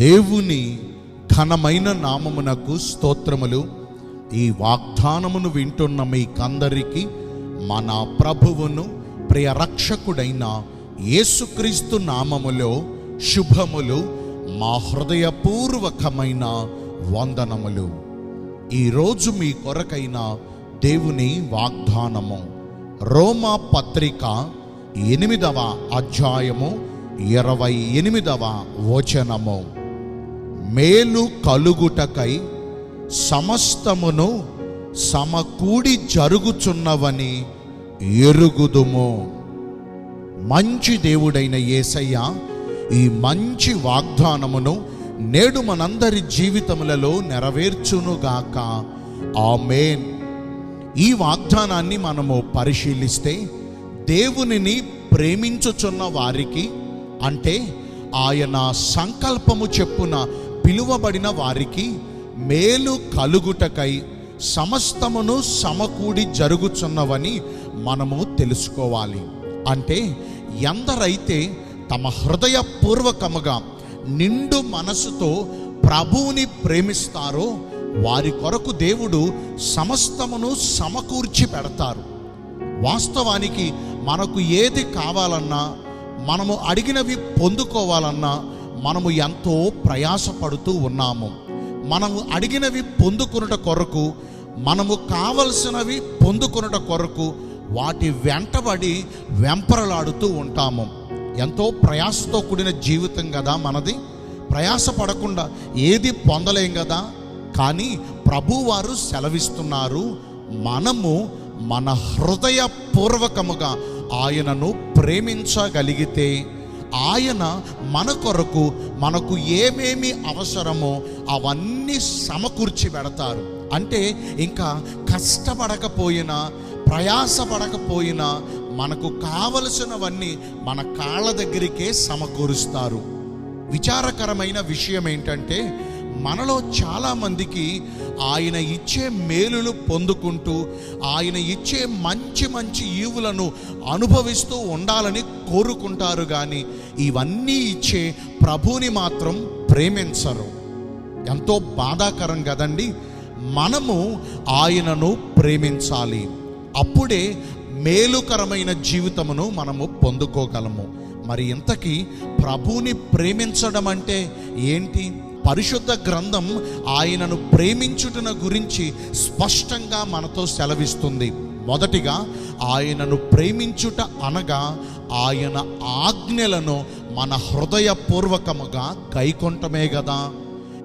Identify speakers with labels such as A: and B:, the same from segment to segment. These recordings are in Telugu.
A: దేవుని ఘనమైన నామమునకు స్తోత్రములు. ఈ వాగ్దానమును వింటున్న మీకందరికీ మన ప్రభువును ప్రియ రక్షకుడైన యేసుక్రీస్తు నామములో శుభములు మా హృదయపూర్వకమైన వందనములు. ఈరోజు మీ కొరకైన దేవుని వాగ్దానము. రోమా పత్రిక ఎనిమిదవ అధ్యాయము ఇరవై ఎనిమిదవ వచనము. మేలు కలుగుటకై సమస్తమును సమకూడి జరుగుచున్నవని ఎరుగుదుము. మంచి దేవుడైన యేసయ్య ఈ మంచి వాగ్దానమును నేడు మనందరి జీవితములలో నెరవేర్చునుగాక. ఆమెన్. ఈ వాగ్దానాన్ని మనము పరిశీలిస్తే దేవునిని ప్రేమించుచున్న వారికి అంటే ఆయన సంకల్పము చెప్పున పిలువబడిన వారికి మేలు కలుగుటకై సమస్తమును సమకూడి జరుగుచున్నవని మనము తెలుసుకోవాలి. అంటే ఎందరైతే తమ హృదయపూర్వకముగా నిండు మనసుతో ప్రభువుని ప్రేమిస్తారో వారి కొరకు దేవుడు సమస్తమును సమకూర్చి పెడతారు. వాస్తవానికి మనకు ఏది కావాలన్నా మనము అడిగినవి పొందుకోవాలన్నా మనము ఎంతో ప్రయాసపడుతూ ఉన్నాము. మనము అడిగినవి పొందుకునుట కొరకు మనము కావలసినవి పొందుకునుట కొరకు వాటి వెంటబడి వెంపరలాడుతూ ఉంటాము. ఎంతో ప్రయాసతో కూడిన జీవితం కదా మనది. ప్రయాస పడకుండా ఏది పొందలేం కదా కానీ ప్రభువారు సెలవిస్తున్నారు మనము మన హృదయపూర్వకముగా ఆయనను ప్రేమించగలిగితే ఆయన మన కొరకు మనకు ఏమేమి అవసరమో అవన్నీ సమకూర్చి పెడతారు. అంటే ఇంకా కష్టపడకపోయినా ప్రయాసపడకపోయినా మనకు కావలసినవన్నీ మన కాళ్ళ దగ్గరికే సమకూరుస్తారు. విచారకరమైన విషయం ఏంటంటే మనలో చాలామందికి ఆయన ఇచ్చే మేలులు పొందుకుంటూ ఆయన ఇచ్చే మంచి మంచి ఈవులను అనుభవిస్తూ ఉండాలని కోరుకుంటారు కానీ ఇవన్నీ ఇచ్చే ప్రభుని మాత్రం ప్రేమించరు. ఎంతో బాధాకరం కదండి. మనము ఆయనను ప్రేమించాలి. అప్పుడే మేలుకరమైన జీవితమును మనము పొందుకోగలము. మరి ఇంతకీ ప్రభువుని ప్రేమించడం అంటే ఏంటి? పరిశుద్ధ గ్రంథం ఆయనను ప్రేమించుటన గురించి స్పష్టంగా మనతో సెలవిస్తుంది. మొదటిగా ఆయనను ప్రేమించుట అనగా ఆయన ఆజ్ఞలను మన హృదయపూర్వకముగా కైకొంటమే కదా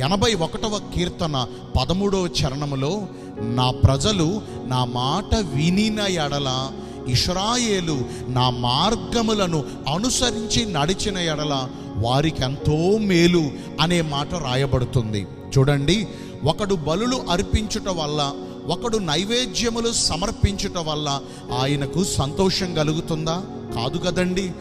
A: ఎనభై ఒకటవ కీర్తన పదమూడవ చరణములో నా ప్రజలు నా మాట వినిన ఎడల ఇష్రాయేలు నా మార్గములను అనుసరించి నడిచిన ఎడల వారికి ఎంతో మేలు అనే మాట రాయబడుతుంది. చూడండి ఒకడు బలులు అర్పించుట వల్ల ఒకడు నైవేద్యములు సమర్పించుట వల్ల ఆయనకు సంతోషం కలుగుతుందా? కాదు కదండి.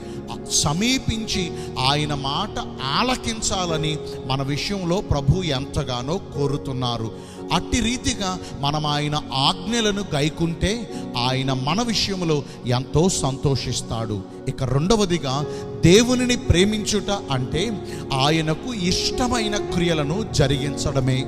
A: సమీపించి ఆయన మాట ఆలకించాలని మన విషయంలో ప్రభు ఎంతగానో కోరుతున్నారు. అట్టి రీతిగా మనం ఆయన ఆజ్ఞలను గైకుంటే ఆయన మన విషయంలో ఎంతో సంతోషిస్తాడు. ఇక రెండవదిగా దేవునిని ప్రేమించుట అంటే ఆయనకు ఇష్టమైన క్రియలను జరిగించడమే.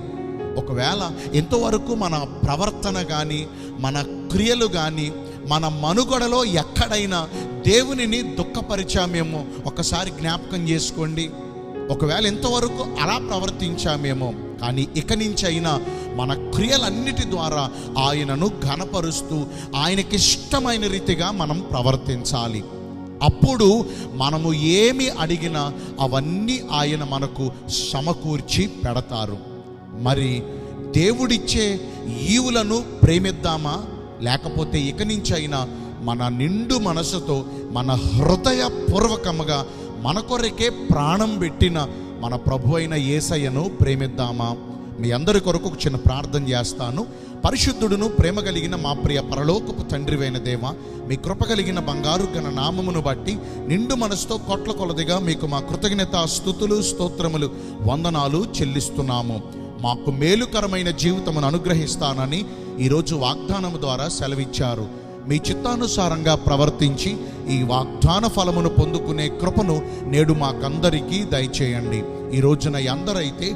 A: ఒకవేళ ఎంతవరకు మన ప్రవర్తన కానీ మన క్రియలు కానీ మన మనుగడలో ఎక్కడైనా దేవునిని దుఃఖపరిచామేమో ఒకసారి జ్ఞాపకం చేసుకోండి. ఒకవేళ ఎంతవరకు అలా ప్రవర్తించామేమో కానీ ఇక నుంచి అయినా మన క్రియలన్నిటి ద్వారా ఆయనను ఘనపరుస్తూ ఆయనకి ఇష్టమైన రీతిగా మనం ప్రవర్తించాలి. అప్పుడు మనము ఏమి అడిగినా అవన్నీ ఆయన మనకు సమకూర్చి పెడతారు. మరి దేవుడిచ్చే ఈవులను ప్రేమిద్దామా? లేకపోతే ఇక నుంచి అయినా మన నిండు మనసుతో మన హృదయపూర్వకముగా మన కొరకే ప్రాణం పెట్టిన మన ప్రభు అయిన యేసయ్యను ప్రేమిద్దామా? మీ అందరి కొరకు ఒక చిన్న ప్రార్థన చేస్తాను. పరిశుద్ధుడును ప్రేమ కలిగిన మా ప్రియ పరలోకపు తండ్రివైన దేవ మీ కృప కలిగిన బంగారు గణ నామమును బట్టి నిండు మనసుతో కొట్ల కొలదిగా మీకు మా కృతజ్ఞత స్థుతులు స్తోత్రములు వందనాలు చెల్లిస్తున్నాము. మాకు మేలుకరమైన జీవితమును అనుగ్రహిస్తానని ఈరోజు వాగ్దానము ద్వారా సెలవిచ్చారు. మీ చిత్తానుసారంగా ప్రవర్తించి ఈ వాగ్దాన ఫలమును పొందుకునే కృపను నేడు మాకందరికీ దయచేయండి. ఈ రోజున ఎందరైతే